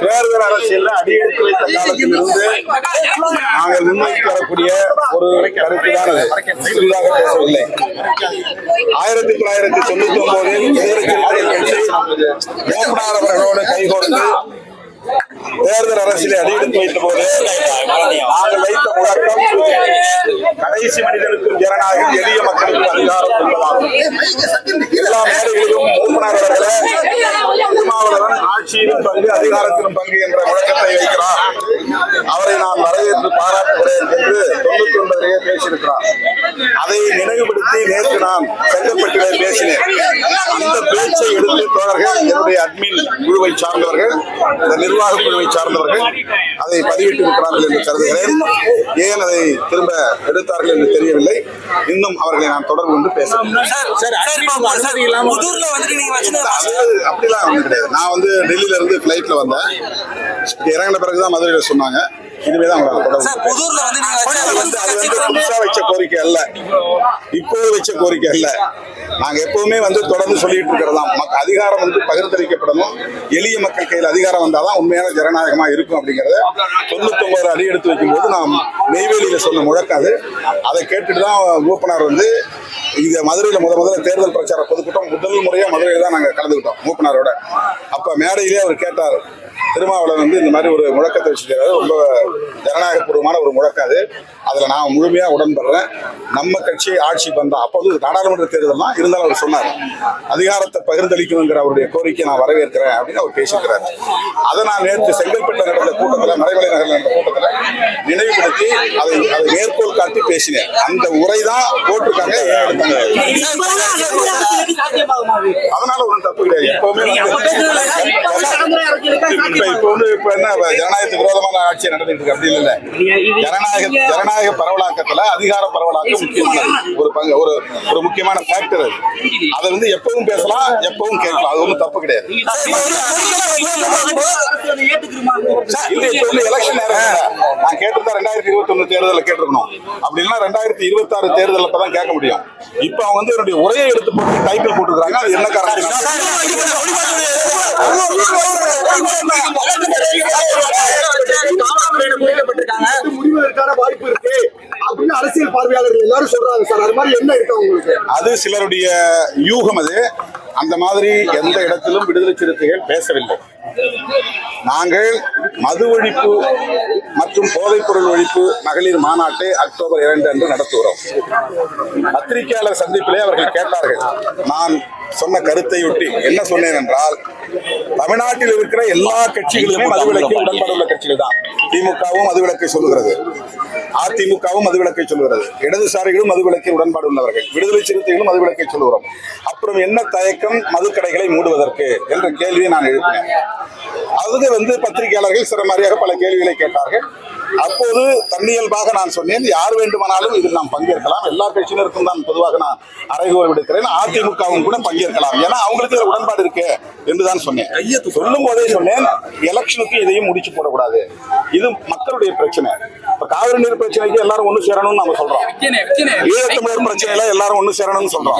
தேர்தல் அரசியல்ல அடியெடுத்து வைத்த காலத்திலிருந்து நாங்கள் முன்வைத்து வரக்கூடிய ஒரு கருத்து தான் அது சிறிதாக பேசவில்லை. ஆயிரத்தி தொள்ளாயிரத்தி தொண்ணூத்தி ஒன்பதில் மூப்பனார் அவர்களோடு கைகோர்த்து தேர்தல் அரசியலை அடியெடுத்து வைத்த போது நாங்கள் வைத்த முழக்கம் கடைசி மனிதனுக்கும் ஜனநாயகம் எளிய மக்களுக்கும் அதிகாரம் என்பதாகும் எல்லா மேடைகளிலும் மூப்பனார் திருமாவளவன் ஆட்சியிலும் பங்கு அதிகாரத்திலும் பங்கு என்ற முழக்கத்தை வைக்கிறார். அவரை நான் வரவேற்று பாராட்டுகிறேன் என்று தொண்ணூத்தி ஒன்பதிலேயே பேசியிருக்கிறார். அதை நினைவுபடுத்தி நேற்று நான் செங்கல்பட்டிலே பேசினேன். பேச்சை எடுத்து தோழர்கள் என்னுடைய அட்மின் குழுவை சார்ந்தவர்கள் இந்த நிர்வாக குழுவை சார்ந்தவர்கள் அதை பதிவிட்டிருக்கிறார்கள் என்று கருதுகிறேன். ஏன் அதை திரும்ப எடுத்தார்கள் என்று தெரியவில்லை. இன்னும் அவர்களை நான் தொடர்பு கொண்டு பேசுகிறேன். அப்படிலாம் ஒன்றும் கிடையாது. நான் வந்து டெல்லியில இருந்து ஃபிளைட்ல வந்தேன். இறங்கின பிறகுதான் மதுரையில சொன்னாங்க. இனிமே தான் உங்களை தொடர்பு கோரிக்கை அல்ல. இப்போது வச்ச கோரிக்கை அல்ல. நாங்க எப்பவுமே வந்து தொடர்ந்து சொல்லிட்டு இருக்கிறதாம் அதிகாரம் வந்து பகிர்ந்தளிக்கப்படணும். எளிய மக்கள் கையில் அதிகாரம் வந்தாதான் உண்மையான ஜனநாயகமா இருக்கும் அப்படிங்கறத தொண்ணூத்தொன்பது அடி எடுத்து வைக்கும்போது நாம் நெய்வேலியில சொன்ன முழக்கம் அது. அதை கேட்டுட்டு தான் மூப்பனார் வந்து இங்க மதுரையில முத முதல்ல தேர்தல் பிரச்சார பொதுக்கூட்டம் முதல் முறையா மதுரையில தான் நாங்க கலந்துக்கிட்டோம் மூப்பனாரோட. அப்ப மேடையிலே அவர் கேட்டார் திருமாவளவன் வந்து இந்த மாதிரி ஒரு முழக்கத்தை வச்சிருக்காரு ரொம்ப ஜனநாயகபூர்வமான ஒரு முழக்கம் அது. அதுல நான் முழுமையா உடன்படுறேன். நம்ம கட்சி ஆட்சி பண்றா அப்போது நாடாளுமன்ற தேர்தல் தான் இருந்தாலும் அவர் சொன்னார். அதிகாரத்தை பகிர்ந்தளிக்கணுங்கிற அவருடைய கோரிக்கை நான் வரவேற்கிறேன் அப்படின்னு அவர் பேசியிருக்கிறார். அதை நான் நேற்று செங்கல்பட்டு நடந்த கூட்டத்தில் மறைமலை நகரில் நடந்த கூட்டத்தில் நினைவுபடுத்தி அதை அதை மேற்கோள் காட்டி பேசினேன். அந்த உரை தான் போட்டிருக்காங்க. ஏன் எடுத்தாங்க? அதனால ஒன்றும் தப்பு கிடையாது. எப்பவுமே வந்து இப்ப இப்ப வந்து இப்ப என்ன ஜனநாயகத்துக்கு விரோதமான ஆட்சி நடந்துட்டு இருக்கு அப்படி இல்ல ஜனநாயக ஜனநாயக பரவலாக்கத்துல அதிகார பரவலாக்கம் முக்கியமானது ஒரு பங்கு ஒரு ஒரு முக்கியமான ஃபேக்டர் அது அதை வந்து எப்பவும் பேசலாம் எப்பவும் கேட்கலாம் அது ஒன்றும் தப்பு கிடையாது இல்ல இப்ப வந்து எலெக்ஷன் நேரம். நான் கேட்டிருந்தா ரெண்டாயிரத்தி இருபத்தி ஒண்ணு தேர்தலில் கேட்டிருக்கணும் அப்படி இல்லைன்னா ரெண்டாயிரத்தி இருபத்தி ஆறு தேர்தலில் அப்பதான் கேட்க முடியும் இப்ப அவங்க வந்து என்னுடைய உரையை எடுத்து போட்டு டைட்டில் போட்டுருக்காங்க அது என்ன காரணம் வாய்ப்பு இருக்கு அப்படின்னு அரசியல் பார்வையாளர்கள் எல்லாரும் சொல்றாங்க சார். அது மாதிரி என்ன இருக்கு உங்களுக்கு? அது சிலருடைய யூகம் அது. அந்த மாதிரி எந்த இடத்திலும் விடுதலை சிறுத்தைகள் பேசவில்லை. நாங்கள் மது ஒழிப்பு மற்றும் போதைப் பொருள் ஒழிப்பு மகளிர் மாநாட்டை அக்டோபர் இரண்டு அன்று நடத்துகிறோம். பத்திரிகையாளர் சந்திப்பிலே அவர்கள் கேட்டார்கள் நான் சொன்ன கருத்தையொட்டி என்ன சொன்னேன் என்றால் தமிழ்நாட்டில் இருக்கிற எல்லா கட்சிகளுமே மதுவிலக்கு உடன்பாடு உள்ள கட்சிகள். தான் திமுகவும் மதுவிலக்கை சொல்லுகிறது. அதிமுகவும் மதுவிலக்கை சொல்லுகிறது. இடதுசாரிகளும் மதுவிலக்கில் உடன்பாடு உள்ளவர்கள். விடுதலை சிறுத்தைகளும் மதுவிலக்கை சொல்லுகிறோம். அப்புறம் என்ன தயக்கம் மதுக்கடைகளை மூடுவதற்கு என்ற கேள்வியை நான் எழுப்பினேன். அது வந்து பத்திரிகையாளர்கள் சிறமாரியாக பல கேள்விகளை கேட்டார்கள். அப்போது தன்னியல்பாக நான் சொன்னேன் யார் வேண்டுமானாலும் இதில் நாம் பங்கேற்கலாம். எல்லா கட்சியினருக்கும் தான் பொதுவாக நான் அறைகோல் விடுக்கிறேன். அதிமுகவும் கூட பங்கேற்கலாம். ஏன்னா அவங்களுக்கு இதுல உடன்பாடு இருக்கு என்றுதான் சொன்னேன். சொல்லும் போதே சொன்னேன் எலெக்ஷனுக்கு இதையும் முடிச்சு போடக்கூடாது. இது மக்களுடைய பிரச்சனை. இப்ப காவிரி நீர் பிரச்சனைக்கு எல்லாரும் ஒண்ணு சேரணும்னு நம்ம சொல்றோம். ஈழத்தமிழர் பிரச்சனையில எல்லாரும் ஒண்ணு சேரணும்னு சொல்றோம்.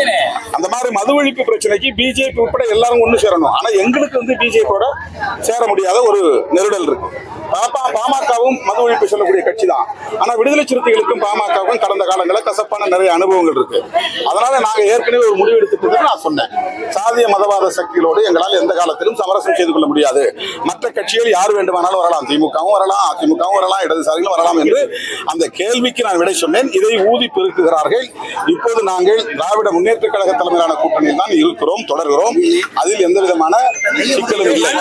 அந்த மாதிரி மது ஒழிப்பு பிரச்சனைக்கு பிஜேபி உட்பட எல்லாரும் ஒண்ணு சேரணும். ஆனா எங்களுக்கு வந்து பிஜேபியோட சேர முடியாத ஒரு நெருடல் இருக்கு. பாமகவும் மது ஒழிப்பு சொல்லக்கூடிய கட்சி தான் ஆனா விடுதலை சிறுத்தைகளுக்கும் பாமகவுக்கும் கடந்த காலங்களில் கசப்பான நிறைய அனுபவங்கள் இருக்கு. அதனால நாங்க ஏற்கனவே ஒரு முடிவு எடுத்துட்டு நான் சொன்னேன். சாதிய மதவாத சக்திகளோடு எங்களால் எந்த காலத்திலும் சமரசம் செய்து கொள்ள முடியாது. மற்ற கட்சிகள் யார் வேண்டுமானாலும் வரலாம். திமுகவும் வரலாம் அதிமுகவும் வரலாம் இடதுசாரிகளும் வரலாம் என்று அந்த கேள்விக்கு நான் விடை சொன்னேன். இதை ஊதி பெருக்குகிறார்கள். இப்போது நாங்கள் திராவிட முன்னேற்ற கழக தலைமையிலான கூட்டணியில் தான் இருக்கிறோம் தொடர்கிறோம். அதில் எந்த விதமான சிக்கலும் இல்லை.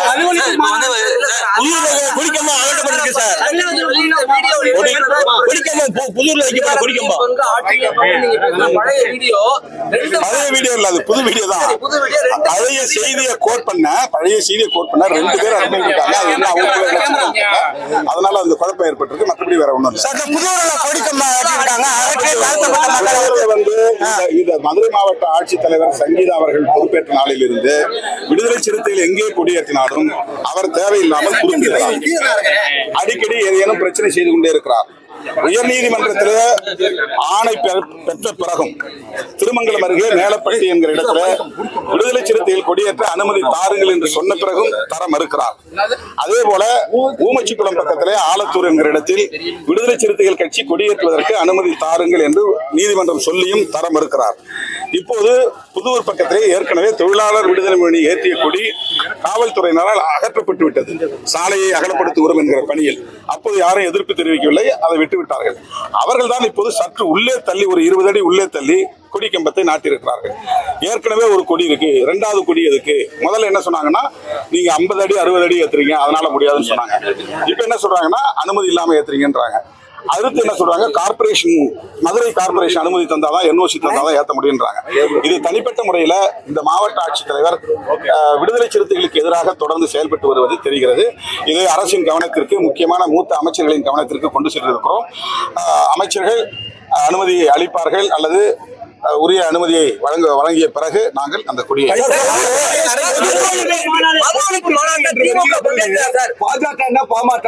குடிக்கமா? அகற்றப்பட்டிருக்கு சார். குடிக்கமா புதூர்ல வைக்கப்பட்ட பழைய வீடியோ இல்ல அது புது வீடியோ தான். பழைய செய்தியை கோட் பண்ண பழைய செய்தியை கோட் பண்ண ரெண்டு பேர் அட்மிட் அது என்ன அவங்களுக்கு. அதனால அந்த குழப்பம் ஏற்பட்டிருக்கு மற்றபடி வேற ஒண்ணும் வந்து இந்த மதுரை மாவட்ட ஆட்சித்தலைவர் சங்கீதா அவர்கள் பொறுப்பேற்ற நாளில் இருந்து விடுதலை சிறுத்தைகள் எங்கே கொடியேற்றினாலும் அவர் தேவையில்லாமல் குறிப்பிடுகிறார் அடிக்கடி ஏதேனும் பிரச்சனை செய்து கொண்டே இருக்கிறார். உயர் நீதிமன்றத்தில் ஆணை பெற- பெற்ற பிறகும் திருமங்கலம் அருகே மேலப்பட்டி என்கிற இடத்துல விடுதலை சிறுத்தைகள் கொடியேற்ற அனுமதி தாருங்கள் என்று சொன்ன பிறகும் தர மறுக்கிறார். அதே போல ஊமச்சிக்குளம் பக்கத்திலே ஆலத்தூர் என்கிற இடத்தில் விடுதலை சிறுத்தைகள் கட்சி கொடியேற்றுவதற்கு அனுமதி தாருங்கள் என்று நீதிமன்றம் சொல்லியும் தர மறுக்கிறார். இப்போது புதுவர் பக்கத்திலே ஏற்கனவே தொழிலாளர் விடுதலை மணி ஏற்றிய கொடி காவல்துறையினரால் அகற்றப்பட்டு விட்டது சாலையை அகலப்படுத்துகிறோம் என்கிற பணியில். அப்போது யாரும் எதிர்ப்பு தெரிவிக்கவில்லை. அதை விட்டுவிட்டார்கள் அவர்கள் தான் இப்போது சற்று உள்ளே தள்ளி ஒரு இருபது அடி உள்ளே தள்ளி கொடி கம்பத்தை நாட்டியிருக்கிறார்கள். ஏற்கனவே ஒரு கொடி இருக்கு. ரெண்டாவது கொடி எதுக்கு? முதல்ல என்ன சொன்னாங்கன்னா நீங்க ஐம்பது அடி அறுபது அடி ஏத்துறீங்க. அதனால முடியாதுன்னு சொன்னாங்க. இப்ப என்ன சொல்றாங்கன்னா அனுமதி இல்லாம ஏத்துறீங்கன்றாங்க. அடுத்து என்ன சொல்றாங்க? கார்பரேஷன் மதுரை கார்பரேஷன் அனுமதி தந்தாதான் என்ஓசி தந்தாதான் ஏத்த முடியுன்றாங்க. இது தனிப்பட்ட முறையில இந்த மாவட்ட ஆட்சித்தலைவர் விடுதலை சிறுத்தைகளுக்கு எதிராக தொடர்ந்து செயல்பட்டு வருவது தெரிகிறது. இது அரசின் கவனத்திற்கு முக்கியமான மூத்த அமைச்சர்களின் கவனத்திற்கு கொண்டு சென்றிருக்கிறோம். அமைச்சர்கள் அனுமதி அளிப்பார்கள் அல்லது உரிய அனுமதியை வழங்க வழங்கிய பிறகு நாங்கள் அந்த கொடியை பாஜக என்ன பாமக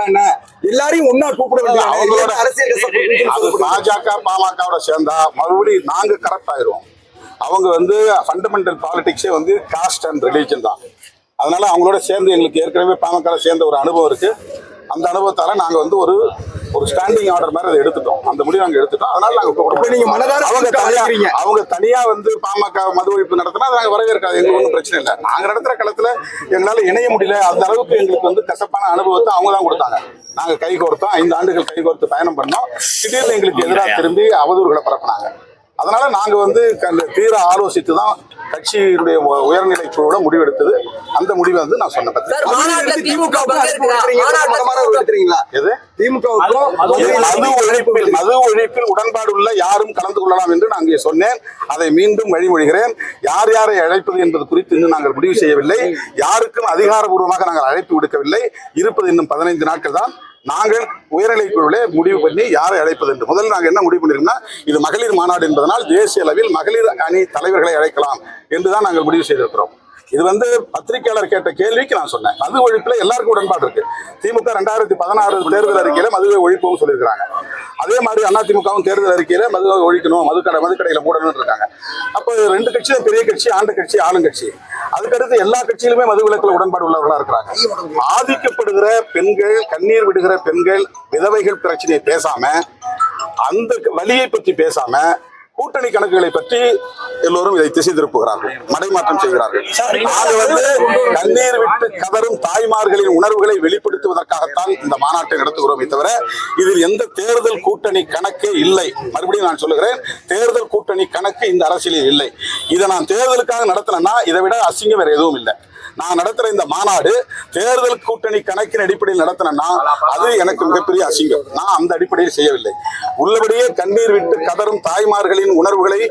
எல்லாரையும் ஒன்னா கூப்பிட வேண்டிய அவங்களோட அரசியல் பாஜக பாமகவோட சேர்ந்தா மறுபடியும் நாங்க கரெக்ட் ஆயிருவோம் அவங்க வந்து ஃபண்டமெண்டல் பாலிடிக்ஸே வந்து காஸ்ட் அண்ட் ரிலீஜன் தான் அதனால அவங்களோட சேர்ந்து எங்களுக்கு ஏற்கனவே பாமக சேர்ந்த ஒரு அனுபவம் இருக்கு அந்த அனுபவத்தால நாங்க வந்து ஒரு ஒரு ஸ்டாண்டிங் ஆர்டர் மாதிரி அதை எடுத்துட்டோம். அந்த முடிவு நாங்க எடுத்துட்டோம். அதனால நாங்க நீங்க மனதார அவங்க தனியா. அவங்க தனியா வந்து பாமக மது ஒழிப்பு நடத்தினா அது நாங்க வரவேற்காது. எங்களுக்கு ஒன்றும் பிரச்சனை இல்லை. நாங்க நடத்துற களத்துல எங்களால இணைய முடியல. அந்த அளவுக்கு எங்களுக்கு வந்து கசப்பான அனுபவத்தை அவங்க தான் கொடுத்தாங்க. நாங்க கை கோர்த்தோம். ஐந்து ஆண்டுகள் கை கோர்த்து பயணம் பண்ணோம். திடீர்னு எங்களுக்கு எதிராக திரும்பி அவதூறுகளை பரப்புனாங்க. அதனால நாங்க வந்து தீர ஆலோசித்து தான் கட்சியினுடைய உயர்நிலை குழுவோட முடிவெடுத்தது. அந்த முடிவை வந்து நான் சொன்ன பத்தி சார் மாநாட்டுல திமுக அழைப்பு பங்கேற்கிறா விடுறீங்க. மனமார விடுறீங்களா? எது? திமுகவுக்கும் மது ஒழிப்பில் மது ஒழிப்பில் உடன்பாடு உள்ள யாரும் கலந்து கொள்ளலாம் என்று நான் இங்கே சொன்னேன். அதை மீண்டும் வழிமொழிகிறேன். யார் யாரை அழைப்பது என்பது குறித்து இன்னும் நாங்கள் முடிவு செய்யவில்லை. யாருக்கும் அதிகாரபூர்வமாக நாங்கள் அழைப்பு விடுக்கவில்லை. இருப்பது இன்னும் பதினைந்து நாட்கள் தான். நாங்கள் உயர்நிலை குழுவிலே முடிவு பண்ணி யாரை அழைப்பது என்று. முதல்ல நாங்கள் என்ன முடிவு பண்ணிருக்கோம்னா இது மகளிர் மாநாடு என்பதனால் தேசிய அளவில் மகளிர் அணி தலைவர்களை அழைக்கலாம் என்றுதான் நாங்கள் முடிவு செய்திருக்கிறோம். இது வந்து பத்திரிகையாளர் கேட்ட கேள்விக்கு நான் சொன்னேன். மது ஒழிப்புல எல்லாருக்கும் உடன்பாடு இருக்கு. திமுக ரெண்டாயிரத்தி பதினாறு தேர்தல் அறிக்கையில மதுவை ஒழிப்போம் சொல்லியிருக்காங்க அதே மாதிரி அதிமுகவும் தேர்தல் அறிக்கையில மதுவை ஒழிக்கணும் மதுக்கடை மதுக்கடையில மூடணும்னு இருக்காங்க. அப்போ ரெண்டு கட்சியும் பெரிய கட்சி ஆண்ட கட்சி ஆளுங்கட்சி. அதுக்கடுத்து எல்லா கட்சியிலுமே மதுவிலக்கில் உடன்பாடு உள்ளவர்களா இருக்கிறாங்க. ஆதிக்கப்படுகிற பெண்கள் கண்ணீர் விடுகிற பெண்கள் விதவைகள் பிரச்சனையை பேசாம அந்த வழியை பற்றி பேசாம கூட்டணி கணக்குகளை பற்றி எல்லோரும் இதை திசை திருப்புகிறார்கள் மடைமாற்றம் செய்கிறார்கள். அது வந்து கண்ணீர் விட்டு கதரும் தாய்மார்களின் உணர்வுகளை வெளிப்படுத்துவதற்காகத்தான் இந்த மாநாட்டை நடத்துகிறோமே தவிர இதில் எந்த தேர்தல் கூட்டணி கணக்கே இல்லை. மறுபடியும் நான் சொல்லுகிறேன் தேர்தல் கூட்டணி கணக்கு இந்த அரசியலில் இல்லை. இதை நான் தேர்தலுக்காக நடத்தினேன்னா இதை விட அசிங்கம் வேற எதுவும் இல்லை. நான் நடத்துற இந்த மாநாடு தேர்தல் கூட்டணி கணக்கின் அடிப்படையில் நடத்தினேன்னா அது எனக்கு மிகப்பெரிய அசிங்கம். நான் அந்த அடிப்படையில் செய்யவில்லை. உள்ளபடியே கண்ணீர் விட்டு கதரும் தாய்மார்களின் உணர்வுகளை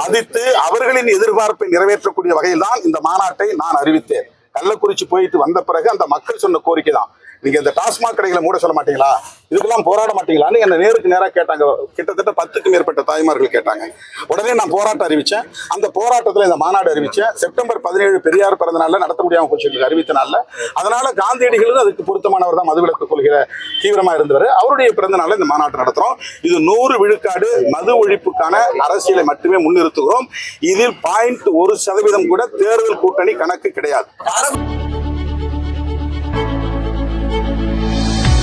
மதித்து அவர்களின் எதிர்பார்ப்பை நிறைவேற்றக்கூடிய வகையில் தான் இந்த மாநாட்டை நான் அறிவித்தேன். கள்ளக்குறிச்சி போயிட்டு வந்த பிறகு அந்த மக்கள் சொன்ன கோரிக்கை தான் நீங்க இந்த டாஸ்மாக் கடைகளை மூட சொல்ல மாட்டீங்களா? இதுக்கெல்லாம் போராட மாட்டீங்களான்னு என்ன நேருக்கு நேராக கேட்டாங்க? கிட்டத்தட்ட பத்துக்கு மேற்பட்ட தாய்மார்கள் கேட்டாங்க. உடனே நான் போராட்டம் அறிவிச்சேன். அந்த போராட்டத்தில் இந்த மாநாடு அறிவிச்சேன். செப்டம்பர் பதினேழு பெரியார் பிறந்த நாளில் நடத்த முடியாமல் போச்சு அறிவித்த நாளில். அதனால காந்தியடிகளும் அதுக்கு பொருத்தமானவர் தான் மதுவிலக்கு கொள்கிற தீவிரமா இருந்தவர். அவருடைய பிறந்த நாளில் இந்த மாநாட்டு நடத்துறோம். இது நூறு விழுக்காடு மது ஒழிப்புக்கான அரசியலை மட்டுமே முன்னிறுத்துகிறோம். இதில் பாயிண்ட் ஒரு சதவீதம் கூட தேர்தல் கூட்டணி கணக்கு கிடையாது.